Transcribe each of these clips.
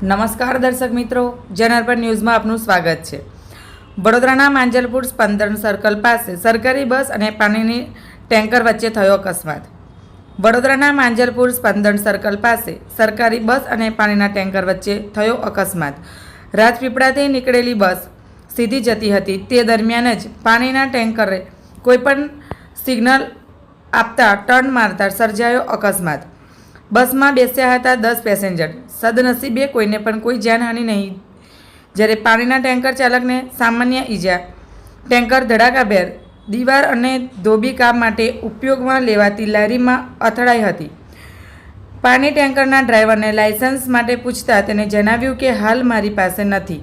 નમસ્કાર દર્શક મિત્રો જનરપર ન્યૂઝમાં આપનું સ્વાગત છે. વડોદરાના માંજલપુર સ્પંદન સર્કલ પાસે સરકારી બસ અને પાણીની ટેન્કર વચ્ચે થયો અકસ્માત. વડોદરાના માંજલપુર સ્પંદન સર્કલ પાસે સરકારી બસ અને પાણીના ટેન્કર વચ્ચે થયો અકસ્માત. રાજપીપળાથી નીકળેલી બસ સીધી જતી હતી. તે દરમિયાન જ પાણીના ટેન્કરે કોઈપણ સિગ્નલ આપતા ટર્ન મારતા સર્જાયો અકસ્માત. બસમાં બેસ્યા હતા દસ પેસેન્જર. સદનસીબે કોઈને પણ કોઈ જાનહાનિ નહીં. જ્યારે પાણીના ટેન્કર ચાલકને સામાન્ય ઈજા. ટેન્કર ધડાકાભેર દીવાર અને ધોબી કામ માટે ઉપયોગમાં લેવાતી લારીમાં અથડાઈ હતી. પાણી ટેન્કરના ડ્રાઈવરને લાયસન્સ માટે પૂછતા તેને જણાવ્યું કે હાલ મારી પાસે નથી,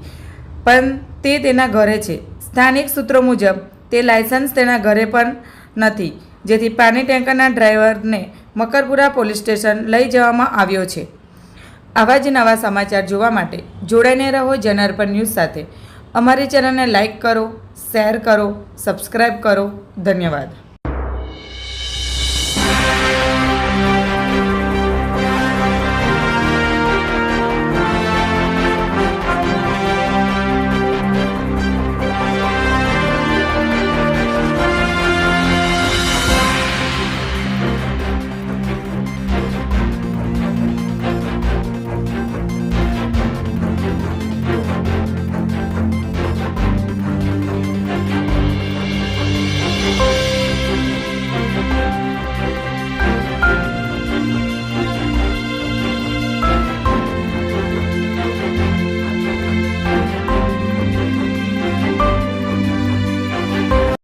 પણ તે તેના ઘરે છે. સ્થાનિક સૂત્રો મુજબ, તે લાયસન્સ તેના ઘરે પણ નથી, જેથી પાણી ટેન્કરના ડ્રાઈવરને મકરપુરા પોલીસ સ્ટેશન લઈ જવામાં આવ્યો છે. આવા જ નવા સમાચાર જોવા માટે જોડાઈને રહો જનાર્પણ ન્યૂઝ સાથે. અમારી ચેનલને લાઇક કરો, શેર કરો સબસ્ક્રાઈબ કરો. ધન્યવાદ.